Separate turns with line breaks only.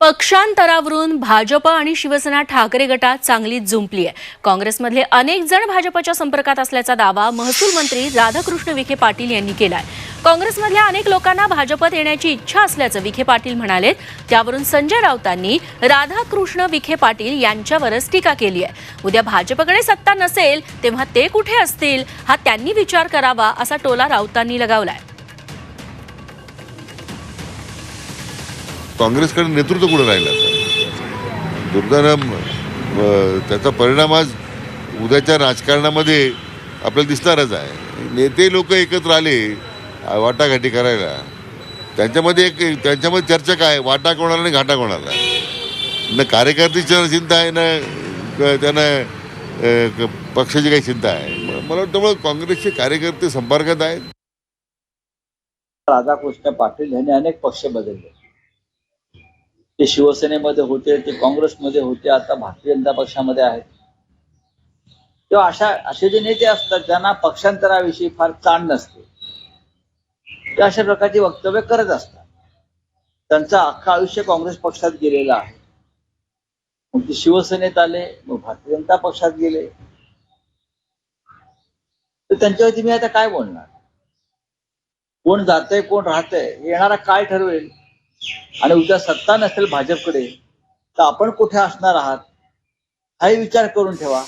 पक्षांतरावरून भाजप आणि शिवसेना ठाकरे गटात चांगलीच जुंपली आहे. काँग्रेसमधले अनेक जण भाजपच्या संपर्कात असल्याचा दावा महसूल मंत्री राधाकृष्ण विखे पाटील यांनी केलाय. काँग्रेसमधल्या अनेक लोकांना भाजपत येण्याची इच्छा असल्याचं विखे पाटील म्हणालेत. त्यावरून संजय राऊतांनी राधाकृष्ण विखे पाटील यांच्यावरच टीका केली आहे. उद्या भाजपकडे सत्ता नसेल तेव्हा ते कुठे असतील हा त्यांनी विचार करावा असा टोला राऊतांनी लगावलाय.
काँग्रेसकडे नेतृत्व कुठं राहिलं? आता दुर्दैवानं त्याचा परिणाम आज उद्याच्या राजकारणामध्ये आपल्याला दिसणारच आहे. नेते लोक एकत्र आले वाटाघाटी करायला. त्यांच्यामध्ये एक त्यांच्यामध्ये चर्चा काय? वाटा कोणाला आणि घाटा कोणाला? न कार्यकर्त्याची चिंता आहे ना त्यानं त्यांना पक्षाची काही चिंता आहे. मला वाटतं काँग्रेसचे कार्यकर्ते संपर्कात आहेत.
राधाकृष्ण पाटील यांनी अनेक पक्ष बदलले. ते शिवसेनेमध्ये होते ते काँग्रेसमध्ये होते आता भारतीय जनता पक्षामध्ये आहेत. तेव्हा अशा असे जे नेते असतात त्यांना पक्षांतराविषयी फार ताण नसते. ते अशा प्रकारची वक्तव्य करत असतात. त्यांचं अख्खं आयुष्य काँग्रेस पक्षात गेलेलं आहे. मग ते शिवसेनेत आले मग भारतीय जनता पक्षात गेले. तर त्यांच्यावरती मी आता काय बोलणार? कोण जातंय कोण राहतंय हे येणारा काय ठरवेल. आणि उद्या सत्ता नसेल भाजपकडे तर आपण कुठे असणार आहात? हाही विचार करून ठेवा.